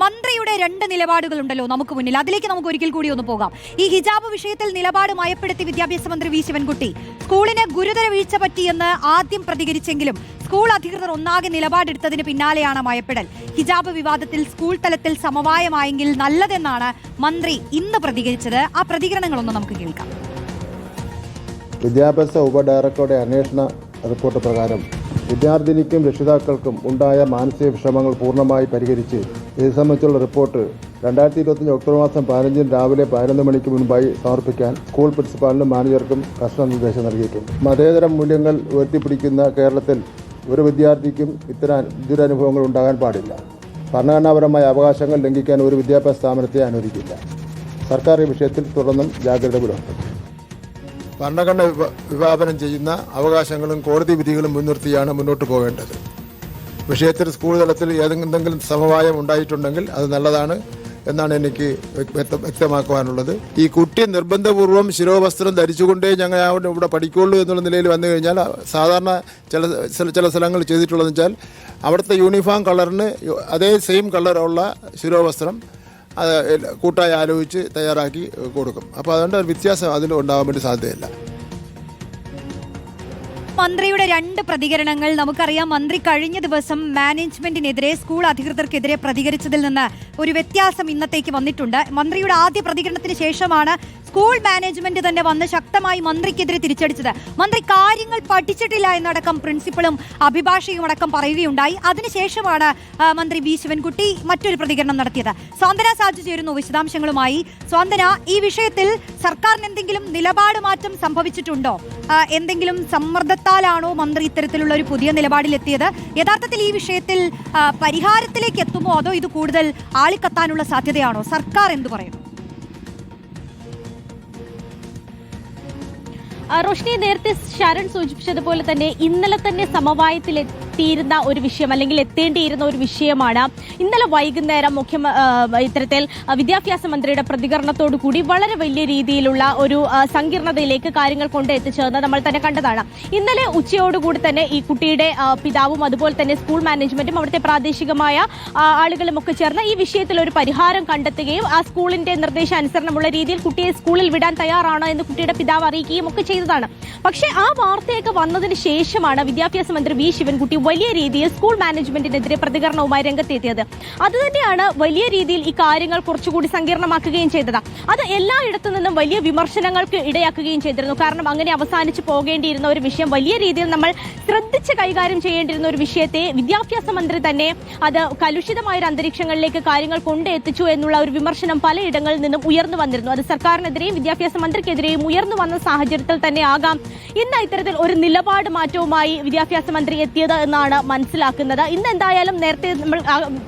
മന്ത്രിയുടെ രണ്ട് നിലപാടുകളുണ്ടല്ലോ നമുക്ക് മുന്നിൽ. അതിലേക്ക് നമുക്ക് ഒരിക്കൽ കൂടി ഒന്ന് പോകാം. ഈ ഹിജാബ് വിഷയത്തിൽ നിലപാട് മയപ്പെടുത്തി വിദ്യാഭ്യാസ മന്ത്രി വി ശിവൻകുട്ടി സ്കൂളിന് ഗുരുതര വീഴ്ച പറ്റിയെന്ന് ആദ്യം പ്രതികരിച്ചെങ്കിലും സ്കൂൾ അധികൃതർ ഒന്നാകെ നിലപാടെടുത്തതിന് പിന്നാലെയാണ് മയപ്പെടൽ. ഹിജാബ് വിവാദത്തിൽ സ്കൂൾ തലത്തിൽ സമവായമായെങ്കിൽ നല്ലതെന്നാണ് മന്ത്രി ഇന്ന് പ്രതികരിച്ചത്. ആ പ്രതികരണങ്ങളൊന്ന് നമുക്ക് കേൾക്കാം. വിദ്യാഭ്യാസ ഉപഡയറക്ടറുടെ അന്വേഷണ റിപ്പോർട്ട് പ്രകാരം വിദ്യാർത്ഥിനിക്കും രക്ഷിതാക്കൾക്കും ഉണ്ടായ മാനസിക വിഷമങ്ങൾ പൂർണമായി പരിഹരിച്ച് ഇത് സംബന്ധിച്ചുള്ള റിപ്പോർട്ട് രണ്ടായിരത്തി ഇരുപത്തഞ്ച് ഒക്ടോബർ മാസം പതിനഞ്ചിന് രാവിലെ പതിനൊന്ന് മണിക്ക് മുൻപായി സമർപ്പിക്കാൻ സ്കൂൾ പ്രിൻസിപ്പാളിനും മാനേജർക്കും കർശന നിർദ്ദേശം നൽകിയിട്ടുണ്ട്. മതേതര മൂല്യങ്ങൾ ഉയർത്തിപ്പിടിക്കുന്ന കേരളത്തിൽ ഒരു വിദ്യാർത്ഥിക്കും ഇത്തരം ദുരനുഭവങ്ങൾ ഉണ്ടാകാൻ പാടില്ല. ഭരണഘടനാപരമായ അവകാശങ്ങൾ ലംഘിക്കാൻ ഒരു വിദ്യാഭ്യാസ സ്ഥാപനത്തെ അനുവദിക്കില്ല. സർക്കാർ ഈ വിഷയത്തിൽ തുടർന്നും ജാഗ്രത പുലർത്തും ഭരണഘടന വിഭ- വിഭാവനം ചെയ്യുന്ന അവകാശങ്ങളും കോടതി വിധികളും മുൻനിർത്തിയാണ് മുന്നോട്ട് പോകേണ്ടത്. വിഷയത്തിൽ സ്കൂൾ തലത്തിൽ ഏതെങ്കിലും സമവായം ഉണ്ടായിട്ടുണ്ടെങ്കിൽ അത് നല്ലതാണ് എന്നാണ് എനിക്ക് വ്യക്തമാക്കുവാനുള്ളത്. ഈ കുട്ടി നിർബന്ധപൂർവം ശിരോവസ്ത്രം ധരിച്ചുകൊണ്ടേ ഞങ്ങൾ ഇവിടെ പഠിക്കുള്ളൂ എന്നുള്ള നിലയിൽ വന്നു കഴിഞ്ഞാൽ സാധാരണ ചില ചില സ്ഥലങ്ങൾ ചെയ്തിട്ടുള്ളതെന്ന് വെച്ചാൽ അവിടുത്തെ യൂണിഫോം കളറിന് അതേ സെയിം കളറുള്ള ശിരോവസ്ത്രം കൂട്ടായി ആലോചിച്ച് തയ്യാറാക്കി കൊടുക്കും. അപ്പോൾ അതുകൊണ്ട് വ്യത്യാസം അതിൽ ഉണ്ടാകാൻ വേണ്ടി സാധ്യതയില്ല. മന്ത്രിയുടെ രണ്ട് പ്രതികരണങ്ങൾ നമുക്കറിയാം. മന്ത്രി കഴിഞ്ഞ ദിവസം മാനേജ്മെന്റിനെതിരെ സ്കൂൾ അധികൃതർക്കെതിരെ പ്രതികരിച്ചതിൽ നിന്ന് ഒരു വ്യത്യാസം ഇന്നത്തേക്ക് വന്നിട്ടുണ്ട്. മന്ത്രിയുടെ ആദ്യ പ്രതികരണത്തിന് ശേഷമാണ് സ്കൂൾ മാനേജ്മെന്റ് തന്നെ വന്ന് ശക്തമായി മന്ത്രിക്കെതിരെ തിരിച്ചടിച്ചത്. മന്ത്രി കാര്യങ്ങൾ പഠിച്ചിട്ടില്ല എന്നടക്കം പ്രിൻസിപ്പളും അഭിഭാഷകയും അടക്കം പറയുകയുണ്ടായി. അതിനുശേഷമാണ് മന്ത്രി വി. ശിവൻകുട്ടി മറ്റൊരു പ്രതികരണം നടത്തിയത്. സ്വാന്തന സാജു ചേരുന്നു വിശദാംശങ്ങളുമായി. സ്വാന്തന ഈ വിഷയത്തിൽ സർക്കാരിന് എന്തെങ്കിലും നിലപാട് മാറ്റം സംഭവിച്ചിട്ടുണ്ടോ? എന്തെങ്കിലും സമ്മർദ്ദത്താലാണോ മന്ത്രി ഇത്തരത്തിലുള്ള ഒരു പുതിയ നിലപാടിലെത്തിയത്? യഥാർത്ഥത്തിൽ ഈ വിഷയത്തിൽ പരിഹാരത്തിലേക്ക് എത്തുമോ? അതോ ഇത് കൂടുതൽ ആളിക്കത്താനുള്ള സാധ്യതയാണോ? സർക്കാർ എന്തു പറയുന്നു? റോഷ്നി നേരത്തെ ശരൺ സൂചിപ്പിച്ചതുപോലെ തന്നെ ഇന്നലെ തന്നെ സമവായത്തിൽ എത്തിയിരുന്ന ഒരു വിഷയം അല്ലെങ്കിൽ എത്തേണ്ടിയിരുന്ന ഒരു വിഷയമാണ് ഇന്നലെ വൈകുന്നേരം മുഖ്യ ഇത്തരത്തിൽ വിദ്യാഭ്യാസ മന്ത്രിയുടെ പ്രതികരണത്തോടു കൂടി വളരെ വലിയ രീതിയിലുള്ള ഒരു സങ്കീർണതയിലേക്ക് കാര്യങ്ങൾ കൊണ്ട് എത്തിച്ചേർന്ന് നമ്മൾ തന്നെ കണ്ടതാണ്. ഇന്നലെ ഉച്ചയോടുകൂടി തന്നെ ഈ കുട്ടിയുടെ പിതാവും അതുപോലെ തന്നെ സ്കൂൾ മാനേജ്മെന്റും അവിടുത്തെ പ്രാദേശികമായ ആളുകളും ഒക്കെ ചേർന്ന് ഈ വിഷയത്തിൽ ഒരു പരിഹാരം കണ്ടെത്തുകയും ആ സ്കൂളിന്റെ നിർദ്ദേശാനുസരണമുള്ള രീതിയിൽ കുട്ടിയെ സ്കൂളിൽ വിടാൻ തയ്യാറാണോ എന്ന് കുട്ടിയുടെ പിതാവ് അറിയിക്കുകയും ഒക്കെ ചെയ്തതാണ്. പക്ഷേ ആ വാർത്തയൊക്കെ വന്നതിന് ശേഷമാണ് വിദ്യാഭ്യാസ മന്ത്രി വി. ശിവൻകുട്ടി വലിയ രീതിയിൽ സ്കൂൾ മാനേജ്മെന്റിനെതിരെ പ്രതികരണവുമായി രംഗത്തെത്തിയത്. അത് തന്നെയാണ് വലിയ രീതിയിൽ ഈ കാര്യങ്ങൾ കുറച്ചുകൂടി സങ്കീർണമാക്കുകയും ചെയ്തത്. അത് എല്ലായിടത്തു നിന്നും വലിയ വിമർശനങ്ങൾക്ക് ഇടയാക്കുകയും ചെയ്തിരുന്നു. കാരണം അങ്ങനെ അവസാനിച്ച് പോകേണ്ടിയിരുന്ന ഒരു വിഷയം വലിയ രീതിയിൽ നമ്മൾ ശ്രദ്ധിച്ച് കൈകാര്യം ചെയ്യേണ്ടിരുന്ന ഒരു വിഷയത്തെ വിദ്യാഭ്യാസ മന്ത്രി തന്നെ അത് കലുഷിതമായ ഒരു അന്തരീക്ഷങ്ങളിലേക്ക് കാര്യങ്ങൾ കൊണ്ടെത്തിച്ചു എന്നുള്ള ഒരു വിമർശനം പലയിടങ്ങളിൽ നിന്നും ഉയർന്നു വന്നിരുന്നു. അത് സർക്കാരിനെതിരെയും വിദ്യാഭ്യാസ മന്ത്രിക്കെതിരെയും ഉയർന്നു വന്ന സാഹചര്യത്തിൽ തന്നെ ആകാം. ഇന്ന് ഇത്തരത്തിൽ ഒരു നിലപാട് മാറ്റവുമായി വിദ്യാഭ്യാസ മന്ത്രി എത്തിയത് എന്നാണ് മനസ്സിലാക്കുന്നത്. ഇന്ന് എന്തായാലും നേരത്തെ നമ്മൾ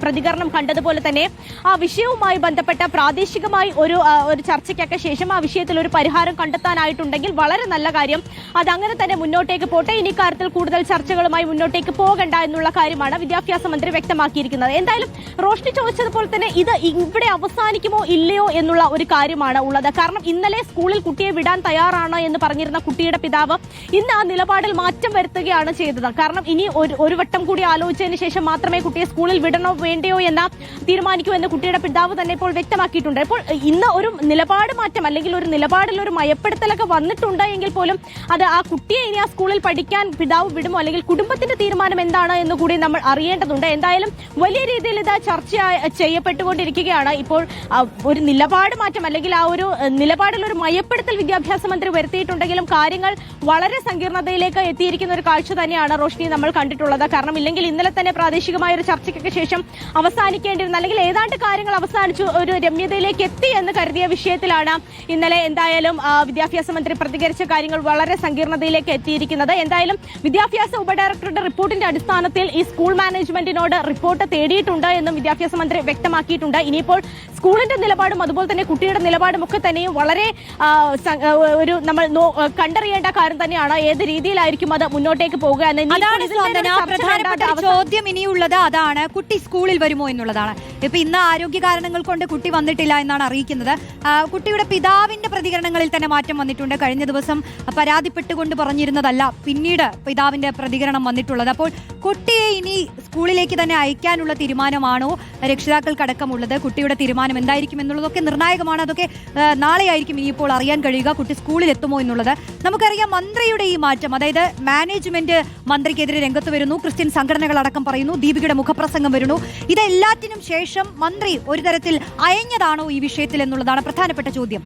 പ്രതികരണം കണ്ടതുപോലെ തന്നെ ആ വിഷയവുമായി ബന്ധപ്പെട്ട പ്രാദേശികമായി ഒരു ഒരു ചർച്ചയ്ക്കൊക്കെ ശേഷം ആ വിഷയത്തിൽ ഒരു പരിഹാരം കണ്ടെത്താനായിട്ടുണ്ടെങ്കിൽ വളരെ നല്ല കാര്യം. അതങ്ങനെ തന്നെ മുന്നോട്ടേക്ക് പോട്ടെ. ഇനി കാര്യത്തിൽ കൂടുതൽ ചർച്ചകളുമായി മുന്നോട്ടേക്ക് പോകണ്ട എന്നുള്ള കാര്യമാണ് വിദ്യാഭ്യാസ മന്ത്രി വ്യക്തമാക്കിയിരിക്കുന്നത്. എന്തായാലും റോഷ്നി ചോദിച്ചതുപോലെ തന്നെ ഇത് ഇവിടെ അവസാനിക്കുമോ ഇല്ലയോ എന്നുള്ള ഒരു കാര്യമാണ് ഉള്ളത്. കാരണം ഇന്നലെ സ്കൂളിൽ കുട്ടിയെ വിടാൻ തയ്യാറാണ് എന്ന് പറഞ്ഞിരുന്ന കുട്ടിയുടെ പിതാവ് ഇന്ന് ആ നിലപാടിൽ മാറ്റം വരുത്തുകയാണ് ചെയ്തത്. കാരണം ഇനി ഒരു ഒരു വട്ടം കൂടി ആലോചിച്ചതിന് ശേഷം മാത്രമേ കുട്ടിയെ സ്കൂളിൽ വിടണോ വേണ്ടയോ എന്ന തീരുമാനിക്കൂ എന്ന് കുട്ടിയുടെ പിതാവ് തന്നെ ഇപ്പോൾ വ്യക്തമാക്കിയിട്ടുണ്ട്. ഇപ്പോൾ ഇന്ന് ഒരു നിലപാട് മാറ്റം അല്ലെങ്കിൽ ഒരു നിലപാടിൽ ഒരു മയപ്പെടുത്തലൊക്കെ വന്നിട്ടുണ്ട് എങ്കിൽ പോലും അത് ആ കുട്ടിയെ ഇനി ആ സ്കൂളിൽ പഠിക്കാൻ പിതാവ് വിടുമോ അല്ലെങ്കിൽ കുടുംബത്തിന്റെ തീരുമാനം എന്താണ് എന്ന് കൂടി നമ്മൾ അറിയേണ്ടതുണ്ട്. എന്തായാലും വലിയ രീതിയിൽ ഇത് ചർച്ച ചെയ്യപ്പെട്ടുകൊണ്ടിരിക്കുകയാണ്. ഇപ്പോൾ ഒരു നിലപാട് മാറ്റം അല്ലെങ്കിൽ ആ ഒരു നിലപാടിൽ ഒരു മയപ്പെടുത്തൽ വിദ്യാഭ്യാസ മന്ത്രി വരുത്തിയിട്ടുണ്ടെങ്കിലും കാര്യങ്ങൾ വളരെ സങ്കീർണതയിലേക്ക് എത്തിയിരിക്കുന്ന ഒരു കാഴ്ച തന്നെയാണ് റോഷ്നി നമ്മൾ കണ്ടിട്ടുള്ളത്. കാരണം ഇല്ലെങ്കിൽ ഇന്നലെ തന്നെ പ്രാദേശികമായ ഒരു ചർച്ചയ്ക്കൊക്കെ ശേഷം അവസാനിക്കേണ്ടിരുന്ന അല്ലെങ്കിൽ ഏതാണ്ട് കാര്യങ്ങൾ അവസാനിച്ചു ഒരു രമ്യതയിലേക്ക് എത്തി എന്ന് കരുതിയ വിഷയത്തിലാണ് ഇന്നലെ എന്തായാലും വിദ്യാഭ്യാസ മന്ത്രി പ്രതികരിച്ച കാര്യങ്ങൾ വളരെ സങ്കീർണതയിലേക്ക് എത്തിയിരിക്കുന്നത്. എന്തായാലും വിദ്യാഭ്യാസ ഉപഡയറക്ടറുടെ റിപ്പോർട്ടിന്റെ അടിസ്ഥാനത്തിൽ ഈ സ്കൂൾ മാനേജ്മെന്റിനോട് റിപ്പോർട്ട് തേടിയിട്ടുണ്ട് എന്നും വിദ്യാഭ്യാസ മന്ത്രി വ്യക്തമാക്കിയിട്ടുണ്ട്. ഇനിയിപ്പോൾ സ്കൂളിന്റെ നിലപാടും അതുപോലെ തന്നെ കുട്ടിയുടെ നിലപാടും ഒക്കെ തന്നെയും വളരെ ഒരു നമ്മൾ കണ്ടറിയേണ്ട കാര്യം തന്നെയാണ്. ഏത് രീതിയിലായിരിക്കും അത് മുന്നോട്ടേക്ക് പോകുക എന്ന് പ്രധാനപ്പെട്ട ചോദ്യം ഇനിയുള്ളത് അതാണ്. കുട്ടി സ്കൂളിൽ വരുമോ എന്നുള്ളതാണ്. ഇപ്പൊ ഇന്ന് ആരോഗ്യ കാരണങ്ങൾ കൊണ്ട് കുട്ടി വന്നിട്ടില്ല എന്നാണ് അറിയിക്കുന്നത്. കുട്ടിയുടെ പിതാവിന്റെ പ്രതികരണങ്ങളിൽ തന്നെ മാറ്റം വന്നിട്ടുണ്ട്. കഴിഞ്ഞ ദിവസം പരാതിപ്പെട്ടുകൊണ്ട് പറഞ്ഞിരുന്നതല്ല പിന്നീട് പിതാവിന്റെ പ്രതികരണം വന്നിട്ടുള്ളത്. അപ്പോൾ കുട്ടിയെ ഇനി സ്കൂളിലേക്ക് തന്നെ അയക്കാനുള്ള തീരുമാനമാണോ രക്ഷിതാക്കൾക്കടക്കമുള്ളത്? കുട്ടിയുടെ തീരുമാനം എന്തായിരിക്കും എന്നുള്ളതൊക്കെ നിർണായകമാണ്. അതൊക്കെ ആ, നാളെയായിരിക്കും ഇനിയിപ്പോൾ അറിയാൻ കഴിയുക കുട്ടി സ്കൂളിൽ എത്തുമോ എന്നുള്ളത്. നമുക്കറിയാം മന്ത്രിയുടെ ഈ മാറ്റം അതായത് മാനേജ്മെന്റ് മന്ത്രിക്കെതിരെ രംഗത്ത് വരുന്നു ക്രിസ്ത്യൻ സംഘടനകൾ അടക്കം പറയുന്നു ദീപികയുടെ മുഖപ്രസംഗം വരുന്നു. ഇതെല്ലാറ്റിനും ശേഷം മന്ത്രി ഒരു തരത്തിൽ അയഞ്ഞതാണോ ഈ വിഷയത്തിൽ എന്നുള്ളതാണ് പ്രധാനപ്പെട്ട ചോദ്യം.